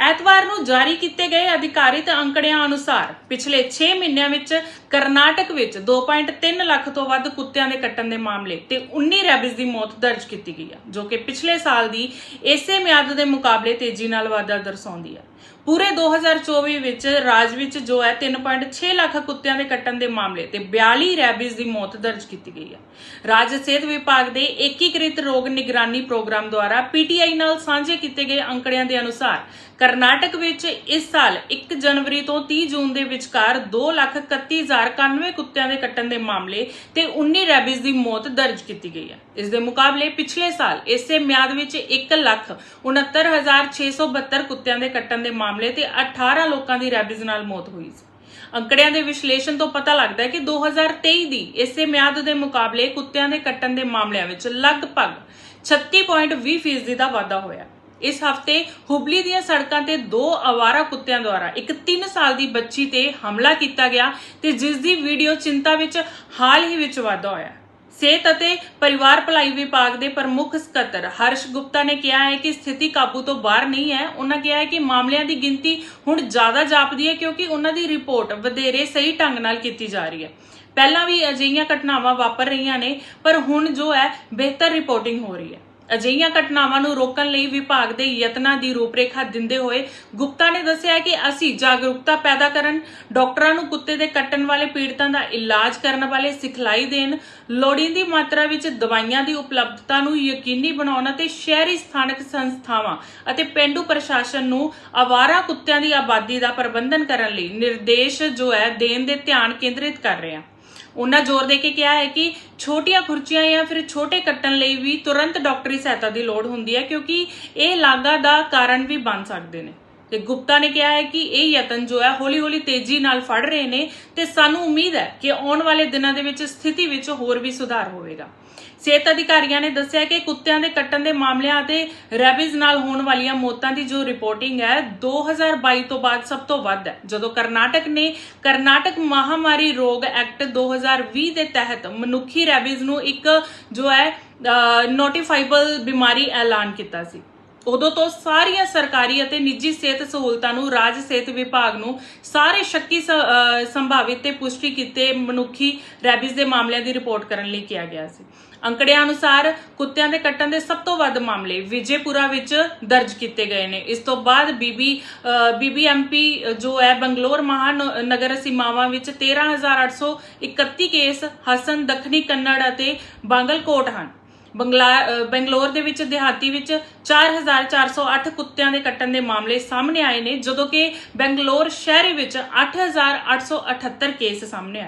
ਐਤਵਾਰ ਨੂੰ ਜਾਰੀ ਕੀਤੇ ਗਏ ਅਧਿਕਾਰਿਤ ਅੰਕੜਿਆਂ ਅਨੁਸਾਰ ਪਿਛਲੇ 6 ਮਹੀਨਿਆਂ ਵਿੱਚ ਕਰਨਾਟਕ ਵਿੱਚ 2.3 ਲੱਖ ਤੋਂ ਵੱਧ ਕੁੱਤਿਆਂ ਦੇ ਕੱਟਣ ਦੇ ਮਾਮਲੇ ਤੇ 19 ਰੈਬਿਸ ਦੀ ਮੌਤ ਦਰਜ ਕੀਤੀ ਗਈ ਹੈ ਜੋ ਕਿ ਪਿਛਲੇ ਸਾਲ ਦੀ ਇਸੇ ਮਿਆਦ ਦੇ ਮੁਕਾਬਲੇ ਤੇਜ਼ੀ ਨਾਲ ਵਾਧਾ ਦਰਸਾਉਂਦੀ ਹੈ ਪੂਰੇ 2024 ਵਿੱਚ ਰਾਜ ਵਿੱਚ ਜੋ ਹੈ 3.6 ਲੱਖ ਕੁੱਤਿਆਂ ਦੇ ਕੱਟਣ ਦੇ ਮਾਮਲੇ ਤੇ 42 ਰੈਬਿਸ ਦੀ ਮੌਤ ਦਰਜ ਕੀਤੀ ਗਈ ਹੈ ਰਾਜ ਸਿਹਤ ਵਿਭਾਗ ਦੇ ਏਕੀਕ੍ਰਿਤ ਰੋਗ ਨਿਗਰਾਨੀ ਪ੍ਰੋਗਰਾਮ ਦੁਆਰਾ ਪੀਟੀਆਈ ਨਾਲ ਸਾਂਝੇ ਕੀਤੇ ਗਏ ਅੰਕੜਿਆਂ ਦੇ ਅਨੁਸਾਰ ਕਰਨਾਟਕ ਵਿੱਚ ਇਸ ਸਾਲ 1 ਜਨਵਰੀ ਤੋਂ 30 ਜੂਨ ਦੇ ਵਿਚਕਾਰ 231091 ਕੁੱਤਿਆਂ ਦੇ ਕੱਟਣ ਦੇ ਮਾਮਲੇ ਤੇ 19 ਰੈਬਿਸ ਦੀ ਮੌਤ ਦਰਜ ਕੀਤੀ ਗਈ ਹੈ। ਇਸ ਦੇ ਮੁਕਾਬਲੇ ਪਿਛਲੇ ਸਾਲ ਇਸੇ ਮਿਆਦ ਵਿੱਚ 169672 ਕੁੱਤਿਆਂ ਦੇ ਕੱਟਣ ਦੇ ਮਾਮਲੇ ਤੇ 18 ਲੋਕਾਂ ਦੀ ਰੈਬਿਸ ਨਾਲ ਮੌਤ ਹੋਈ ਸੀ। ਅੰਕੜਿਆਂ ਦੇ ਵਿਸ਼ਲੇਸ਼ਣ ਤੋਂ ਪਤਾ ਲੱਗਦਾ ਹੈ ਕਿ 2023 ਦੀ ਇਸੇ ਮਿਆਦ ਦੇ ਮੁਕਾਬਲੇ ਕੁੱਤਿਆਂ ਦੇ ਕੱਟਣ ਦੇ ਮਾਮਲਿਆਂ ਵਿੱਚ ਲਗਭਗ 36.20% ਫੀਸਦੀ ਦਾ ਵਾਧਾ ਹੋਇਆ। ਇਸ ਹਫ਼ਤੇ ਹੁਬਲੀ ਦੀਆਂ ਸੜਕਾਂ ਤੇ ਦੋ ਅਵਾਰਾ ਕੁੱਤਿਆਂ ਦੁਆਰਾ ਇੱਕ 3 ਸਾਲ ਦੀ ਬੱਚੀ ਤੇ ਹਮਲਾ ਕੀਤਾ ਗਿਆ ਤੇ ਜਿਸ ਦੀ ਵੀਡੀਓ ਚਿੰਤਾ ਵਿੱਚ ਹਾਲ ਹੀ ਵਿੱਚ ਵਾਧਾ ਹੋਇਆ। ਸਿਹਤ ਅਤੇ ਪਰਿਵਾਰ ਭਲਾਈ ਵਿਭਾਗ ਦੇ ਪ੍ਰਮੁੱਖ ਸਕੱਤਰ ਹਰਸ਼ ਗੁਪਤਾ ਨੇ ਕਿਹਾ ਹੈ ਕਿ ਸਥਿਤੀ ਕਾਬੂ ਤੋਂ ਬਾਹਰ ਨਹੀਂ ਹੈ। ਉਹਨਾਂ ਕਿਹਾ ਹੈ ਕਿ ਮਾਮਲਿਆਂ ਦੀ ਗਿਣਤੀ ਹੁਣ ਜ਼ਿਆਦਾ ਜਾਪਦੀ ਹੈ ਕਿਉਂਕਿ ਉਹਨਾਂ ਦੀ ਰਿਪੋਰਟ ਵਧੇਰੇ ਸਹੀ ਢੰਗ ਨਾਲ ਕੀਤੀ ਜਾ ਰਹੀ ਹੈ। ਪਹਿਲਾਂ ਵੀ ਅਜਿਹੀਆਂ ਘਟਨਾਵਾਂ ਵਾਪਰ ਰਹੀਆਂ ਨੇ, ਪਰ ਹੁਣ ਜੋ ਹੈ ਬਿਹਤਰ ਰਿਪੋਰਟਿੰਗ ਹੋ ਰਹੀ ਹੈ। ਅਜਿਹੀਆਂ ਘਟਨਾਵਾਂ ਨੂੰ ਰੋਕਣ ਲਈ ਵਿਭਾਗ ਦੇ ਯਤਨਾਂ ਦੀ ਰੂਪਰੇਖਾ ਦਿੰਦੇ ਹੋਏ ਗੁਪਤਾ ਨੇ ਦੱਸਿਆ ਕਿ ਅਸੀਂ ਜਾਗਰੂਕਤਾ ਪੈਦਾ ਕਰਨ, ਡਾਕਟਰਾਂ ਨੂੰ ਕੁੱਤੇ ਦੇ ਕੱਟਣ ਵਾਲੇ ਪੀੜਤਾਂ ਦਾ ਇਲਾਜ ਕਰਨ ਵਾਲੇ ਸਿਖਲਾਈ ਦੇਣ, ਲੋੜੀਂਦੀ ਮਾਤਰਾ ਵਿੱਚ ਦਵਾਈਆਂ ਦੀ ਉਪਲਬਧਤਾ ਨੂੰ ਯਕੀਨੀ ਬਣਾਉਣ ਅਤੇ ਸ਼ਹਿਰੀ ਸਥਾਨਕ ਸੰਸਥਾਵਾਂ ਅਤੇ ਪਿੰਡੂ ਪ੍ਰਸ਼ਾਸਨ ਨੂੰ ਆਵਾਰਾ ਕੁੱਤਿਆਂ ਦੀ ਆਬਾਦੀ ਦਾ ਪ੍ਰਬੰਧਨ ਕਰਨ ਲਈ ਨਿਰਦੇਸ਼ ਜੋ ਹੈ ਦੇਣ ਦੇ ਧਿਆਨ ਕੇਂਦਰਿਤ ਕਰ ਰਹੇ ਹਾਂ। ਉਹਨਾਂ ਜ਼ੋਰ ਦੇ ਕੇ ਕਿਹਾ ਹੈ ਕਿ ਛੋਟੀਆਂ ਖੁਰਚੀਆਂ ਜਾਂ ਫਿਰ ਛੋਟੇ ਕੱਟਣ ਲਈ ਵੀ ਤੁਰੰਤ ਡਾਕਟਰੀ ਸਹਾਇਤਾ ਦੀ ਲੋੜ ਹੁੰਦੀ ਹੈ, ਕਿਉਂਕਿ ਇਹ ਲਾਗਾ ਦਾ ਕਾਰਨ ਵੀ ਬਣ ਸਕਦੇ ਨੇ। ਤੇ ਗੁਪਤਾ ਨੇ ਕਿਹਾ ਹੈ ਕਿ ਇਹ ਯਤਨ ਜੋ ਹੈ ਹੌਲੀ-ਹੌਲੀ ਤੇਜ਼ੀ ਨਾਲ ਫੜ ਰਹੇ ਨੇ ਤੇ ਸਾਨੂੰ ਉਮੀਦ ਹੈ ਕਿ ਆਉਣ ਵਾਲੇ ਦਿਨਾਂ ਦੇ ਵਿੱਚ ਸਥਿਤੀ ਵਿੱਚ ਹੋਰ ਵੀ ਸੁਧਾਰ ਹੋਵੇਗਾ। ਸਿਹਤ ਅਧਿਕਾਰੀਆਂ ਨੇ ਦੱਸਿਆ ਕਿ ਕੁੱਤਿਆਂ ਦੇ ਕੱਟਣ ਦੇ ਮਾਮਲਿਆਂ ਅਤੇ ਰੈਬੀਜ਼ ਨਾਲ ਹੋਣ ਵਾਲੀਆਂ ਮੌਤਾਂ ਦੀ ਜੋ ਰਿਪੋਰਟਿੰਗ ਹੈ 2022 ਤੋਂ ਬਾਅਦ ਸਭ ਤੋਂ ਵੱਧ ਹੈ। ਜਦੋਂ ਕਰਨਾਟਕ ਨੇ ਕਰਨਾਟਕ ਮਹਾਮਾਰੀ ਰੋਗ ਐਕਟ 2020 ਦੇ ਤਹਿਤ ਮਨੁੱਖੀ ਰੈਬੀਜ਼ ਨੂੰ ਇੱਕ ਜੋ ਹੈ ਨੋਟੀਫਾਈਬਲ ਬਿਮਾਰੀ ਐਲਾਨ ਕੀਤਾ ਸੀ। ਉਦੋਂ ਤੋਂ ਸਾਰੀਆਂ ਸਰਕਾਰੀ ਅਤੇ ਨਿੱਜੀ ਸਿਹਤ ਸਹੂਲਤਾਂ ਨੂੰ, ਰਾਜ ਸਿਹਤ ਵਿਭਾਗ ਨੂੰ ਸਾਰੇ ਸ਼ੱਕੀ ਸੰਭਾਵਿਤ ਤੇ ਪੁਸ਼ਟੀ ਕੀਤੇ ਮਨੁੱਖੀ ਰੈਬਿਸ ਦੇ ਮਾਮਲਿਆਂ ਦੀ ਰਿਪੋਰਟ ਕਰਨ ਲਈ ਕਿਹਾ ਗਿਆ ਸੀ। ਅੰਕੜਿਆਂ ਅਨੁਸਾਰ ਕੁੱਤਿਆਂ ਦੇ ਕੱਟਣ ਦੇ ਸਭ ਤੋਂ ਵੱਧ ਮਾਮਲੇ ਵਿਜੇਪੁਰਾ ਵਿੱਚ ਦਰਜ ਕੀਤੇ ਗਏ ਨੇ। ਇਸ ਤੋਂ ਬਾਅਦ ਬੀਬੀ ਬੀਬੀਐਮਪੀ ਜੋ ਹੈ ਬੰਗਲੌਰ ਮਹਾਨਗਰ ਸੀਮਾਵਾਂ ਵਿੱਚ 13831 ਕੇਸ, ਹਸਨ, ਦੱਖਣੀ ਕੰਨੜ ਅਤੇ ਬਾਂਗਲਕੋਟ ਹਨ। ਬੰਗਲਾ ਬੰਗਲੌਰ ਦੇ ਵਿੱਚ, ਦਿਹਾਤੀ ਵਿੱਚ 4408 ਕੁੱਤਿਆਂ ਦੇ ਕੱਟਣ ਦੇ ਮਾਮਲੇ ਸਾਹਮਣੇ ਆਏ ਨੇ, ਜਦੋਂ ਕਿ ਬੰਗਲੌਰ ਸ਼ਹਿਰੀ ਵਿੱਚ 8878 ਕੇਸ ਸਾਹਮਣੇ ਆਏ